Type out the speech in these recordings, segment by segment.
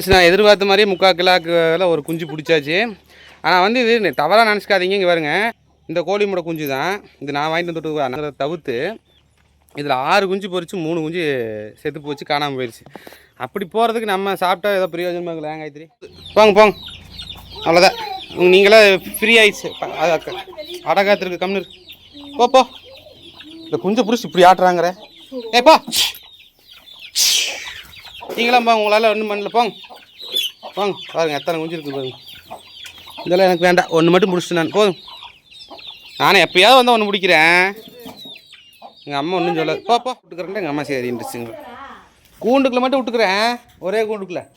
நான் எதிர்பார்த்த மாதிரியே முக்கால் கிலோக்குல ஒரு குஞ்சு பிடிச்சாச்சு. ஆனால் வந்து இது தவறாக நினச்சிக்காதீங்க இங்கே பாருங்க. இந்த கோழி குஞ்சு தான். இது நான் வாங்கிட்டு வந்துட்டு அதை தவிர்த்து இதில் ஆறு குஞ்சு பொறிச்சு மூணு குஞ்சு செத்து போச்சு காணாமல் போயிடுச்சு அப்படி போகிறதுக்கு நம்ம சாப்பிட்டா ஏதோ பிரயோஜனமாக இல்லை காயத்ரி? போங்க போங்க. அவ்வளோதான் உங்க நீங்களே ஃப்ரீ ஆயிடுச்சு. அடகாத்திருக்கு கம்னு இருக்கு. போ போ. இந்த குஞ்சை பிடிச்சி இப்படி ஆட்டுறாங்கிற. ஏப்பா நீங்களாம் போங்க உங்களால் ஒன்றும் பண்ணல. போங்க. போங்க பாருங்க எத்தனை குஞ்சு இருக்குது பாருங்க. இதெல்லாம் எனக்கு வேண்டாம் ஒன்று மட்டும் முடிச்சிட்டு நான் போதும். நானே எப்பயாவது வந்து ஒன்று முடிக்கிறேன். எங்கள் அம்மா ஒன்றும் சொல்ல போ போ. விட்டுக்கிறேன் எங்கள் அம்மா சரின்றுச்சுங்க. கூண்டுக்குள்ள மட்டும் விட்டுக்கிறேன். ஒரே கூண்டுக்குள்ள.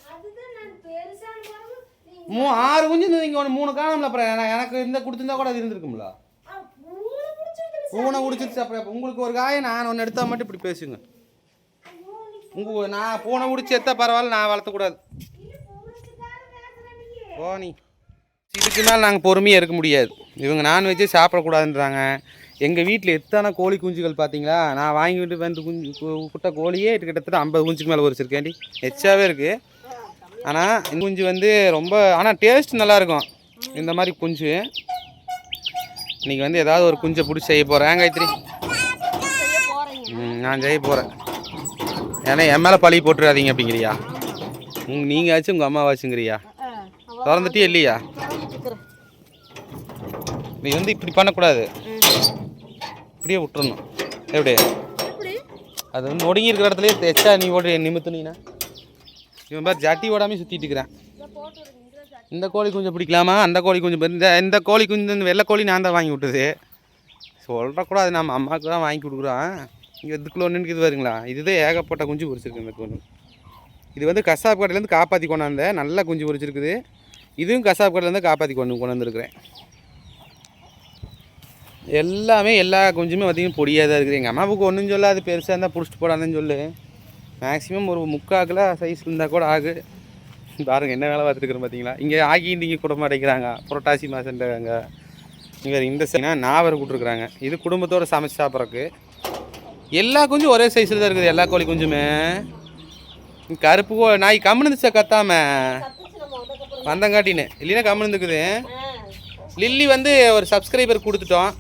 மூ ஆறு குஞ்சு இருந்தது இங்கே ஒன்று மூணு காணோம்ல அப்புறம். எனக்கு- இந்த கொடுத்துருந்தா கூட அது இருந்திருக்கும்ல. பூனை பிடிச்சிருச்சு அப்புறம். உங்களுக்கு ஒரு காயம் நான் ஒன்று எடுத்தால் மட்டும் இப்படி பேசுங்க. உங்கள் நான் பூனை பிடிச்சி எடுத்தா பரவாயில்ல நான் வளர்த்தக்கூடாது போ நீ. இதுக்கு மேலே நாங்கள் பொறுமையாக இருக்க முடியாது. இவங்க நான்வெஜ்ஜே சாப்பிடக்கூடாதுன்றாங்க. எங்கள் வீட்டில் எத்தனை கோழி குஞ்சுகள் பார்த்தீங்களா நான் வாங்கிட்டு வந்து குஞ்சு குட்டை கோழியே கிட்டத்தட்ட ஐம்பது குஞ்சுக்கு மேலே பொரிச்சிருக்கேன்டி எச்சாவே இருக்குது ஆனால் இந்த குஞ்சு வந்து ரொம்ப ஆனால் டேஸ்ட் நல்லாயிருக்கும் இந்த மாதிரி குஞ்சு. இன்னைக்கு வந்து ஏதாவது ஒரு குஞ்சை பிடிச்சி செய்ய போகிறேன் காயத்ரி? ம், நான் செய்ய போகிறேன் ஏன்னா என் மேலே பழி போட்டுறாதீங்க அப்படிங்கிறியா? உங்க நீங்கள் ஆச்சு உங்கள் அம்மாவாச்சுங்கிறியா திறந்துட்டே இல்லையா நீ வந்து இப்படி பண்ணக்கூடாது. இப்படியே விட்டுறணும். எப்படி? அது வந்து ஒடுங்கி இருக்கிற இடத்துலயே எச்சா நீ ஓடி நிமித்துனீங்கன்னா இவன் பேர் ஜட்டி ஓடாமே சுற்றிட்டு இருக்கிறான். இந்த கோழி குஞ்சு பிடிக்கலாமா? அந்த கோழி குஞ்சு பிடி- இந்த இந்த கோழி குஞ்சு இந்த வெள்ளை கோழி நான் தான் வாங்கி விட்டது. சொல்கிறக்கூடாது நம்ம அம்மாவுக்கு தான் வாங்கி கொடுக்குறோம். இங்கே இதுக்குள்ள ஒன்று இருக்குது பாருங்களா. இதுதான் ஏகப்பட்ட குஞ்சு பொறிச்சிருக்கு இந்த ஒன்று இது வந்து கசாப் கடையிலேருந்து காப்பாற்றி கொண்டாந்தேன் நல்லா குஞ்சு பொறிச்சிருக்குது இதுவும் கசாப் கடையிலேருந்து காப்பாற்றி கொண்டு கொண்டு வந்துருக்குறேன். எல்லாமே எல்லா குஞ்சுமே பார்த்தீங்கன்னா பொடியாக தான் இருக்குது. எங்கள் அம்மாவுக்கு ஒன்றும் சொல்லாது. பெருசாக இருந்தால் பிடிச்சிட்டு போடாதுன்னு சொல்லு. மேக்ஸிமம் ஒரு முக்காக்கில் சைஸ் இருந்தால் கூட ஆகு. பாருங்கள் என்ன வேலை பார்த்துருக்குறோம் பார்த்தீங்களா? இங்கே ஆகி இன்றைக்கி கூட மாட்டேங்கிறாங்க புரட்டாசி மாதன்றாங்க இங்கே இந்த சைனா நாவரை கூட்டிருக்குறாங்க. இது குடும்பத்தோடு சமைச்சு சாப்பிட்றக்கு எல்லா குஞ்சும் ஒரே சைஸில் தான் இருக்குது எல்லா கோழி குஞ்சுமே. கருப்பு கோ நாய் கம்முனுந்துச்சா கத்தாம? வந்தங்காட்டின்னு. இல்லைன்னா கம்முன்னு இருக்குது லில்லி வந்து ஒரு சப்ஸ்கிரைபர் கொடுத்துட்டோம்.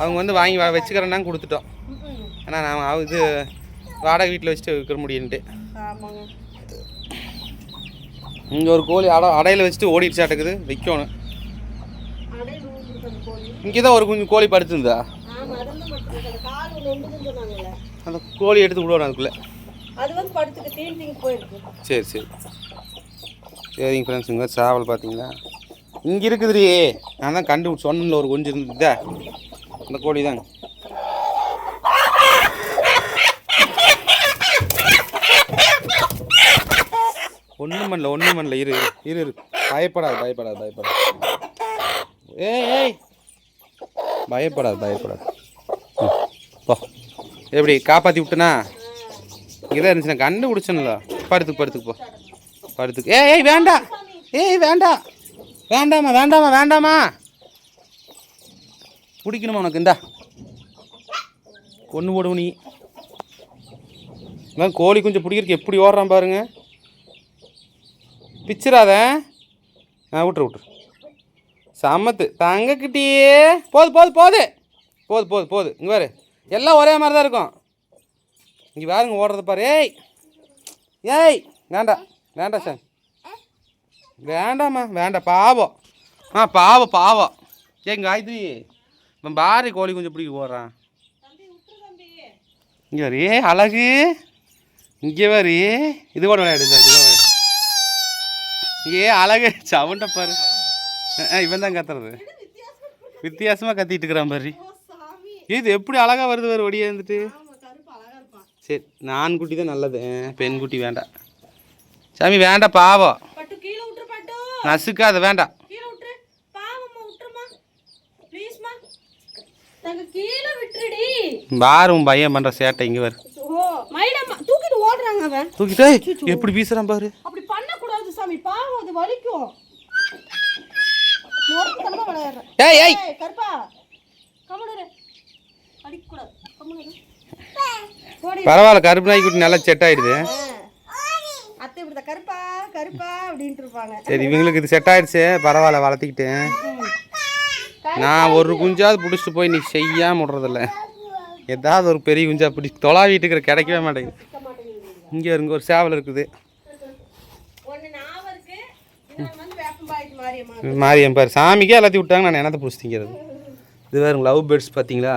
அவங்க வந்து வாங்கி வச்சுக்கிறேன்னா கொடுத்துட்டோம். ஏன்னா நான் இது வாடகை வீட்டில் வச்சுட்டு விற்க முடியுன்ட்டு. இங்கே ஒரு கோழி அட அடையில் வச்சுட்டு ஓடிடுச்சாட்டுக்குது விற்கணும் இங்கே தான் ஒரு குஞ்சு கோழி படுத்துருந்தா. அந்த கோழி எடுத்து விடுவோம் அதுக்குள்ளே. அது வந்து போயிருக்கு. சரி சரி. சரிங்க ஃப்ரெண்ட்ஸ் இங்கே சாவல் பார்த்தீங்களா? இங்கே இருக்குதுடி. நான் தான் கண்டு சொன்னல ஒரு கொஞ்சம் இருந்ததா அந்த கோழி தாங்க ஒன்றும் பண்ணல ஒன்றும் பண்ணல. இரு இரு, இரு பயப்படாது பயப்படாது பயப்படாது. ஏய் ஏய். பயப்படாது பயப்படாது. போ. எப்படி காப்பாற்றி விட்டனா? இங்கே இருந்துச்சு நான் கண்டுபிடிச்சேன்ல படுத்துக்கு படுத்துக்கு போ. படுத்துக்கு. ஏய் ஏய் வேண்டாம் ஏய் வேண்டாம் வேண்டாமா வேண்டாமா வேண்டாமா பிடிக்கணுமா உனக்கு? இந்தா. கொன்று போடுவோம் நீ. இவன் கோழி குஞ்சு பிடிக்கிறதுக்கு எப்படி ஓடுறான் பாருங்க. பிச்சிடாத ஆ விட்ரு விட்ரு சமத்து. தங்கக்கிட்டியே. போது போது போது. போது போது போது. இங்கே பாரு. எல்லாம் ஒரே மாதிரி தான் இருக்கும். இங்கே பாருங்க ஓடுறது பாரு. ஏய் ஏய் வேண்டாம் வேண்டாம் சார் வேண்டாம்மா வேண்டாம் பாவம். ஆ பாவம் பாவம். ஏங்க காயத்ரி இவன் பாரு கோழி கொஞ்சம் பிடிக்க போடுறான் இங்கே வரி அழகு. இங்கே வரி இது கூட விளையாடு இது ஏ அழகு. சவுண்ட பாரு. ஆ, இவன் தான் கத்துறது. வித்தியாசமாக கத்திட்டு இருக்கிறான் பாரு. இது எப்படி அழகா வருது வேறு ஒடியே இருந்துட்டு. இருப்பான் சரி நான் குட்டி தான் நல்லது பெண் குட்டி வேண்டாம். சாமி வேண்டாம் பாவம். பட்டு நசுக்காத வேண்டாம். பாரு உன் பையன் பண்ணுற சேட்டை இங்கே வரு தூக்கிட்டு ஓடுறாங்க அவன். தூக்கிட்டே எப்படி வீசுறான் பாரு. அப்படி பண்ணக்கூடாது சாமி. பாவம் அது வலிக்கும். ஏய். ஏய் கருப்பா. பரவாயில்ல கருப்பு நாய் குட்டி நல்லா செட் ஆயிடுது. அத்தை இப்படி கருப்பா கருப்பா அப்படின்ட்டு இருப்பாங்க. சரி இவங்களுக்கு இது செட் ஆயிடுச்சு. பரவாயில்ல வளர்த்திக்கிட்டேன் நான் ஒரு குஞ்சாவது பிடிச்சிட்டு போய் நீ செய்யாம விட்றதில்ல. ஏதாவது ஒரு பெரிய குஞ்சா பிடி தொலா வீட்டுக்கு கிடைக்கவே மாட்டேங்குது. இங்கே இருங்க ஒரு சேவல் இருக்குது. மாரியன் பாரு. சாமிக்கே எல்லாத்தையும் விட்டாங்க நான் என்னத்தை பிடிச்சி திங்கிறது? இது வேறுங்க லவ் பேர்ட்ஸ் பார்த்தீங்களா?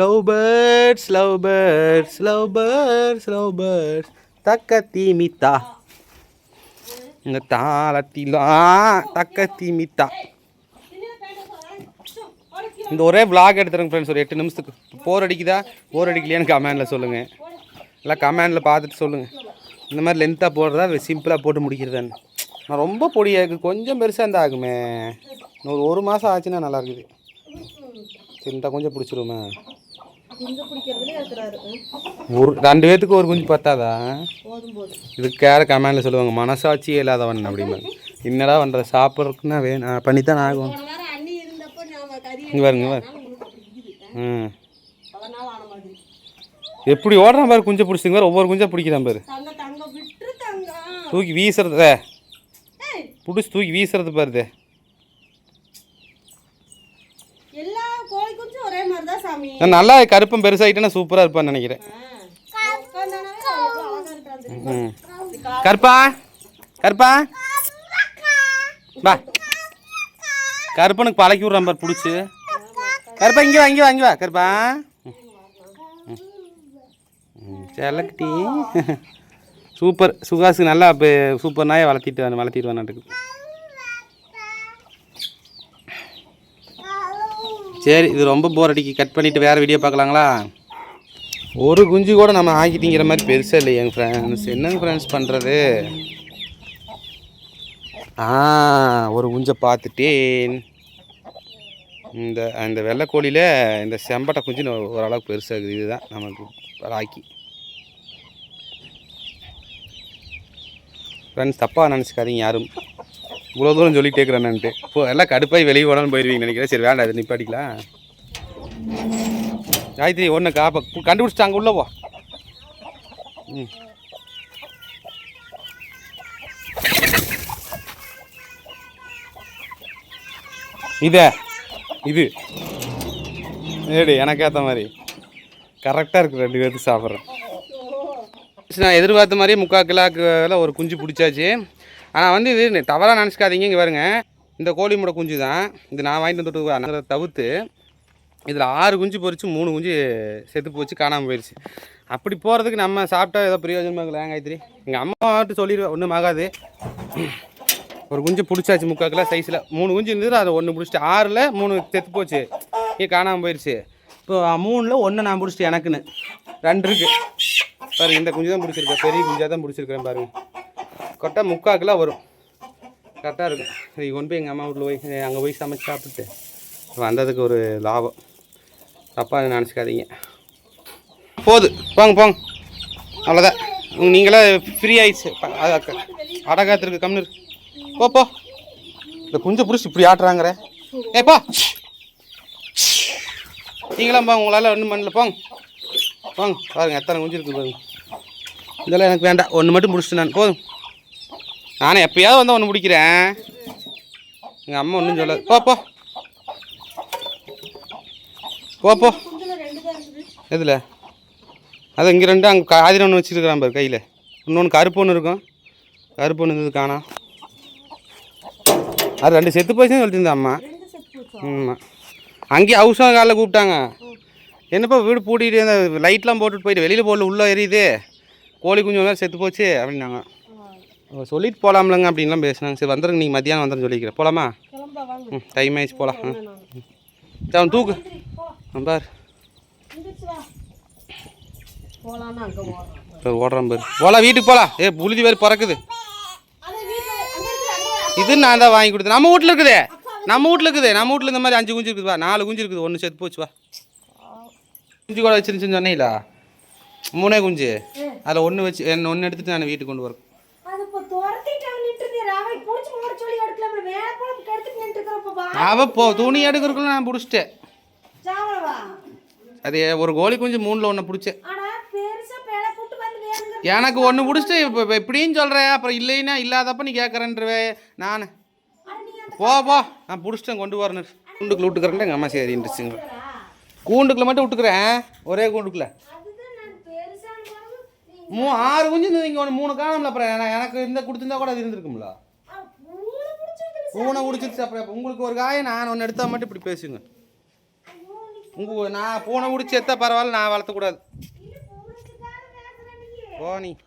Love birds love birds love birds love birds தக்க தீமித்தா இந்த தாளத்திலாம் தக்க தீமித்தா இந்த ஒரே விளாக் எடுத்துருங்க ஃப்ரெண்ட்ஸ் ஒரு எட்டு நிமிஷத்துக்கு. போர் அடிக்குதா? போர் அடிக்கலையான்னு கமெண்டில் சொல்லுங்கள் இல்லை கமெண்டில் பார்த்துட்டு சொல்லுங்கள் இந்த மாதிரி லென்த்தாக போடுறதா? சிம்பிளாக போட்டு முடிக்கிறதான்னு. நான் ரொம்ப பொடியாக இருக்குது கொஞ்சம் பெருசாக இருந்தால் ஆகுமே. இன்னொரு ஒரு மாதம் ஆச்சுன்னா நல்லா இருக்குது. சரி இந்த கொஞ்சம் பிடிச்சிருமே ஒரு ரெண்டு பேத்துக்கு ஒரு குஞ்சு பத்தாதா? இதுக்கு யார கமெண்டில் சொல்லுவாங்க மனசாட்சியே இல்லாதவன் அப்படிம்பாங்க. என்னடா பண்ணுறது சாப்பிட்றதுக்குன்னா வேணும் பண்ணித்தான் ஆகும். நாம கறி இங்கே பாருங்க ம் எப்படி ஓடுறான் பாரு குஞ்சை பிடிச்சிங்க பாரு ஒவ்வொரு குஞ்சா பிடிக்கிறான் பாரு. தூக்கி வீசுறது பிடிச்சி தூக்கி வீசுறது பாருது எல்லா கோழி குஞ்சும் ஒரே மாதிரி தான் சாமி நான் நல்லா கருப்பம் பெருசாகிட்டேன்னா சூப்பராக இருப்பான்னு நினைக்கிறேன்? ம் கருப்பா? கருப்பா? வா. கருப்பனுக்கு பழக்கி விட்றான் பாரு பிடிச்சி. கருப்பா இங்கே வா இங்கே வா இங்கே வா. கருப்பா. செல்லக்குட்டி சூப்பர். சுகாஸுக்கு நல்லா இப்போ சூப்பர் நாயை வளர்த்திட்டு வளர்த்திட்டு வந்தாட்டுக்கு சரி இது ரொம்ப போர் அடிக்கி. கட் பண்ணிவிட்டு வேறு வீடியோ பார்க்கலாங்களா? ஒரு குஞ்சு கூட நம்ம ஆக்கிட்டிங்கிற மாதிரி பெருசாக இல்லை எங்கள் ஃப்ரெண்ட்ஸ் என்னங்க ஃப்ரெண்ட்ஸ் பண்ணுறது ஆ ஒரு குஞ்சை பார்த்துட்டேன். இந்த அந்த வெள்ளைக்கோழியில் இந்த செம்பட்டை குஞ்சு ஓரளவுக்கு பெருசாக இருக்குது இதுதான் நமக்கு ராக்கி. ஃப்ரெண்ட்ஸ் தப்பாக நினச்சிக்காதீங்க யாரும். இவ்வளோ தூரம் சொல்லிட்டே இருக்கிறேன்னுட்டு இப்போ எல்லாம் கடுப்பாய் வெளியே போனாலும் போயிடுவீங்க நினைக்கிறேன். சரி வேண்டாம் அது நிப்பாட்டிக்கலாம். காயத்ரி ஒன்று காப்ப கண்டுபிடிச்சிட்டு அங்கே உள்ளே போ. ம். இத இது. ஏடி எனக்கு ஏற்ற மாதிரி. கரெக்டாக இருக்குது ரெண்டு பேர்த்து சாப்பிட்றேன். நான் எதிர்பார்த்த மாதிரியே முக்கால் கிலோக்குல ஒரு குஞ்சு பிடிச்சாச்சு. ஆனால் வந்து இது தவறாக நினச்சிக்காதீங்க இங்கே வருங்க இந்த கோழி முடை குஞ்சு தான். இது நான் வாங்கிட்டு வந்துட்டு தவிர்த்து இதில் ஆறு குஞ்சு பொறிச்சு மூணு குஞ்சு செத்து போச்சு காணாமல் போயிடுச்சு அப்படி போகிறதுக்கு நம்ம சாப்பிட்டா ஏதோ பிரயோஜனமாக இருக்கலாம் காயத்ரி? எங்கள் அம்மா சொல்லிடுவேன் ஒன்றும் ஆகாது. ஒரு குஞ்சு பிடிச்சாச்சு முக்காக்கில் சைஸில் மூணு குஞ்சு இருந்தது அதை ஒன்று பிடிச்சிட்டு ஆறில் மூணு செத்து போச்சு. இங்கே காணாமல் போயிடுச்சு இப்போ மூணில் ஒன்று நான் பிடிச்சிட்டு எனக்குன்னு. ரெண்டு இருக்குது பாருங்க இந்த குஞ்சு தான் பிடிச்சிருக்கேன் பெரிய குஞ்சாக தான் பிடிச்சிருக்கிறேன் பாருங்கள் கரெக்டாக முக்காக்கெலாம் கிலோ வரும். கரெக்டாக இருக்கும். இது கொண்டு போய் எங்கள் அம்மா வீட்டில் போய் அங்கே போய் சமைச்சு சாப்பிட்டு வந்ததுக்கு ஒரு லாபம். தப்பாக நினச்சிக்காதீங்க. போது போங்க போங்க. அவ்வளோதான் நீங்களாம் நீங்களே ஃப்ரீ ஆயிடுச்சு. அடகாத்திருக்கு கம்னு இருக்கு போ போ. இந்த குஞ்சை பிடிச்சி இப்படி ஆட்டுறாங்கிற. ஏப்பா நீங்களாம் போங்க உங்களால் ஒன்றும் பண்ணல. போங்க. போங்க பாருங்கள் எத்தனை குஞ்சு இருக்குது பாருங்க. இதெல்லாம் எனக்கு வேண்டாம். ஒன்று மட்டும் பிடிச்சிட்டு நான் போதும். நானே எப்பயாவது வந்து ஒன்று பிடிக்கிறேன் எங்கள் அம்மா ஒன்றும் சொல்ல போ போ. போ போ. எதில்? அது இங்கே ரெண்டு அங்கே காதில் ஒன்று வச்சுருக்கிறான் பாரு கையில். இன்னொன்று கருப்பு ஒன்று இருக்கும். கருப்பு ஒன்று இருந்தது காணா. அது ரெண்டு செத்து போச்சுன்னு சொல்லிட்டு அம்மா. ஆமாம் அங்கேயே ஹவுஸும் காலைல கூப்பிட்டாங்க. என்னப்பா வீடு பூட்டிகிட்டு அந்த லைட்லாம் போட்டுட்டு போயிட்டு வெளியில் போடல உள்ளே எரியுது. கோழி குஞ்சு ஒரு நேரம் செத்து போச்சு அப்படின்னாங்க. சொல்லிட்டு போகலாம்லங்க அப்படின்லாம் பேசினாங்க. சரி வந்துருங்க. நீங்கள் மத்தியானம் வந்துடுன்னு சொல்லிக்கிறேன். போகலாமா ம் டைம் ஆயிடுச்சு போகலாம் அவன் தூக்கு. பார். ஓடுறான். பாரு போகலாம் வீட்டுக்கு போகலாம் ஏ புழுதி வேறு பறக்குது. இது நான் தான் வாங்கி கொடுத்தேன். நம்ம வீட்டில் இருக்குதே. நம்ம வீட்டில் இருக்குது. நம்ம வீட்டில் இந்த மாதிரி அஞ்சு குஞ்சு இருக்குது. வா நாலு குஞ்சு இருக்குது. ஒன்று செத்து போச்சு வா. குஞ்சு கூட வச்சிருந்துச்சுன்னு சொன்னீங்களா மூணே குஞ்சு. அதில் ஒன்று வச்சு என்ன ஒன்று எடுத்துட்டு நான் வீட்டுக்கு கொண்டு வரேன் அது இப்போ துரத்திட்டு நின்றுட்டு ராவை பிடிச்சி மூட சொல்லி எடுக்கலாம்ல வேற போல கெடுத்துட்டு நின்றுக்கிறப்ப வா. அவள் போ துணி எடுக்கிறதுக்குள்ள நான் பிடிச்சிட்டேன். அது ஒரு கோழி குஞ்சு மூணில் ஒன்று பிடிச்சேன் எனக்கு ஒன்று பிடிச்சிட்டு இப்போ இப்போ இப்படின்னு சொல்கிறேன் அப்புறம் இல்லைன்னா இல்லாதப்ப நீ கேட்குறேன்றவே நான். போ போ. நான் பிடிச்சிட்டேன் கொண்டு வரணும் கூண்டுக்குள்ள விட்டுக்கிறேன் எங்கள் அம்மா சரின்றுச்சுங்க கூண்டுக்குள்ள மட்டும் விட்டுக்கிறேன் ஒரே கூண்டுக்குள்ள. மூ ஆறு குஞ்சு இங்கே ஒன்று மூணு காணும்ல அப்புறம். என- எனக்கு இந்த கொடுத்துருந்தா கூட அது இருந்திருக்கும்ல. பூனை பிடிச்சிருச்சு அப்புறம் உங்களுக்கு ஒரு காயம் நான் ஒன்று எடுத்தால் மட்டும் இப்படி பேசுங்க. உங்கள் நான் பூனை பிடிச்சி எடுத்தா பரவாயில்ல நான் வளர்த்தக்கூடாது. இல்ல